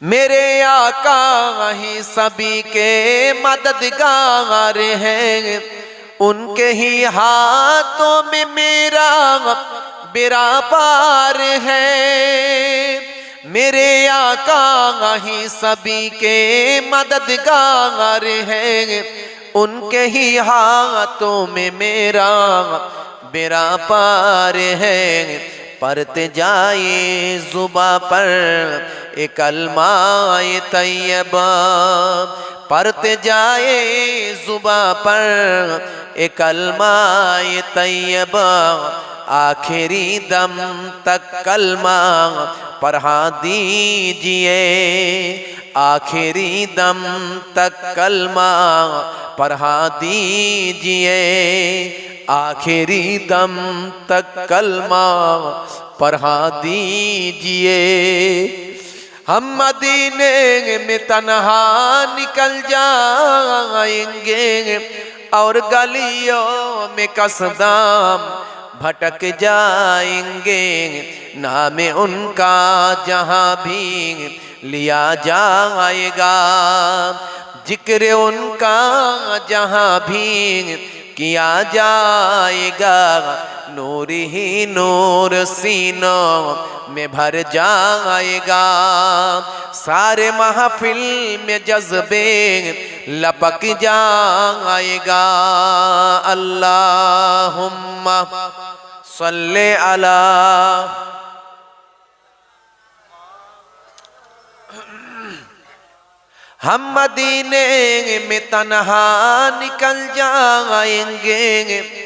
میرے آقا ہی سبھی کے مددگار ہیں۔ ان کے ہی ہاتھوں میں میرا برا پار ہے۔ میرے آقا ہی سبھی کے مددگار ہیں۔ ان کے ہی ہاتھوں میں میرا برا پار ہے۔ پرت جائے زبا پر کلمہ طیبہ پرت جائے زبا پر، ایک کلمہ طیبہ آخری دم تک کلمہ پڑھا ہاں دیجیے، آخری دم تک کلمہ پڑھا ہاں دیجیے، آخری دم تک کلمہ پڑھا ہاں دیجیے۔ ہم مدینے میں تنہا نکل جائیں گے اور گلیوں میں قصدام بھٹک جائیں گے۔ نام ان کا جہاں بھی لیا جائے گا۔ ذکر ان کا جہاں بھی کیا جائے گا۔ نور ہی نور سینوں میں بھر جائے گا۔ سارے محفل میں جذبے لپک جائے گا۔ اللہم صلی علی ہم مدینے میں تنہا نکل جائیں گے۔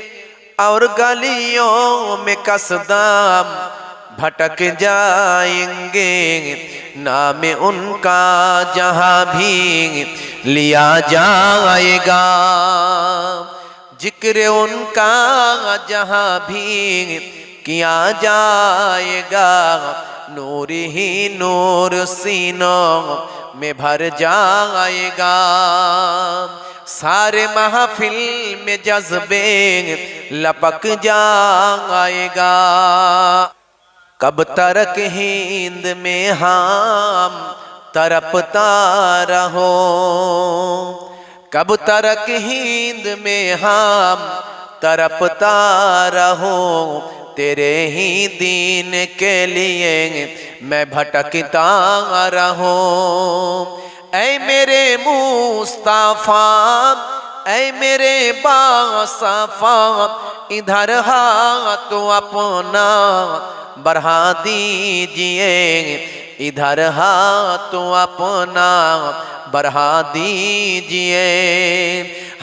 اور گلیوں میں قصدام بھٹک جائیں گے۔ نام ان کا جہاں بھی لیا جائے گا۔ ذکر ان کا جہاں بھی کیا جائے گا۔ نور ہی نور سینوں میں بھر جائے گا۔ سارے محفل میں جذبے لپک جائے گا۔ کب ترک ہند میں ہم ترپتا رہو۔ کب ترک ہند میں ہم ترپتا رہو۔ تیرے ہی دین کے لیے میں بھٹکتا رہوں۔ اے میرے مصطفیٰ، اے میرے باصفا ادھر ہاتھ تو اپنا بڑھا دیجیے۔ ادھر ہاتھ تو اپنا بڑھا دیجیے۔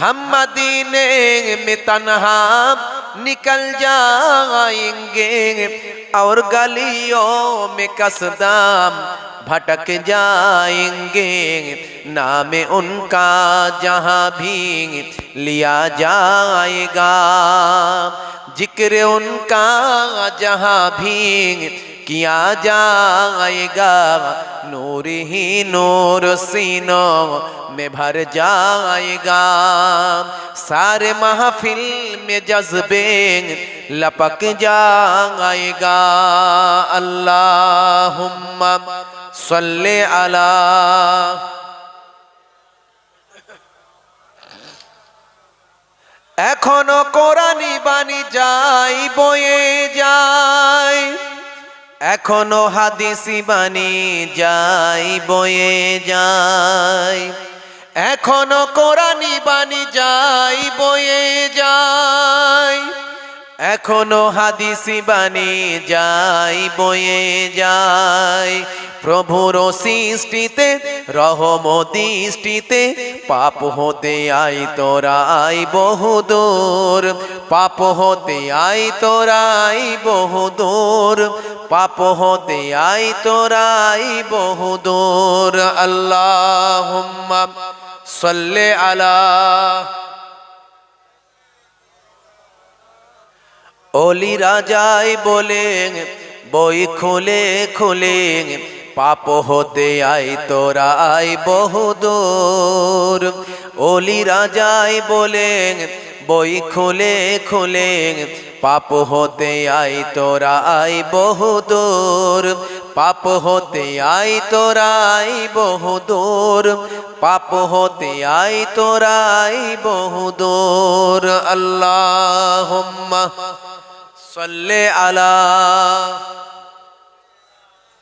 ہم مدینے میں تنہا نکل جائیں گے اور گلیوں میں قصدام بھٹک جائیں گے۔ نام ان کا جہاں بھی لیا جائے گا۔ ذکر ان کا جہاں بھی کیا جائے گا نور ہی نور سینوں میں بھر جائے گا سارے محفل میں جذبے لپک جائے گا اللہم صلی علی এখনো কোরআনি বাণী যাই বয়ে যায় এখনও হাদিসি বাণী যাই বয়ে যায় এখনও কোরআনি বাণী যাই বয়ে যায় এখনও হাদিসি বাণী যাই, বয়ে যায় প্রভুর সৃষ্টিতে, রহম দৃষ্টিতে, পাপ হতে আই তোরাই বহুদূর। পাপ হতে আই তোরাই বহুদূর। পাপ হতে আই তোরাই বহুদূর। আল্লাহ সাল্লে আলা ওলি রাজাই বলেন, বই খুলে খুলে, পাপ হতে আই তোরা আই বহুদূর। ওলি রাজাই বলেন, বই খুলে খুলে, পাপ হতে আই তোরা আই বহুদূর। পাপ হতে আই তোরাই বহুদূর। পাপ হতে আই তোরাই বহুদূর। আল্লাহ صلی اللہ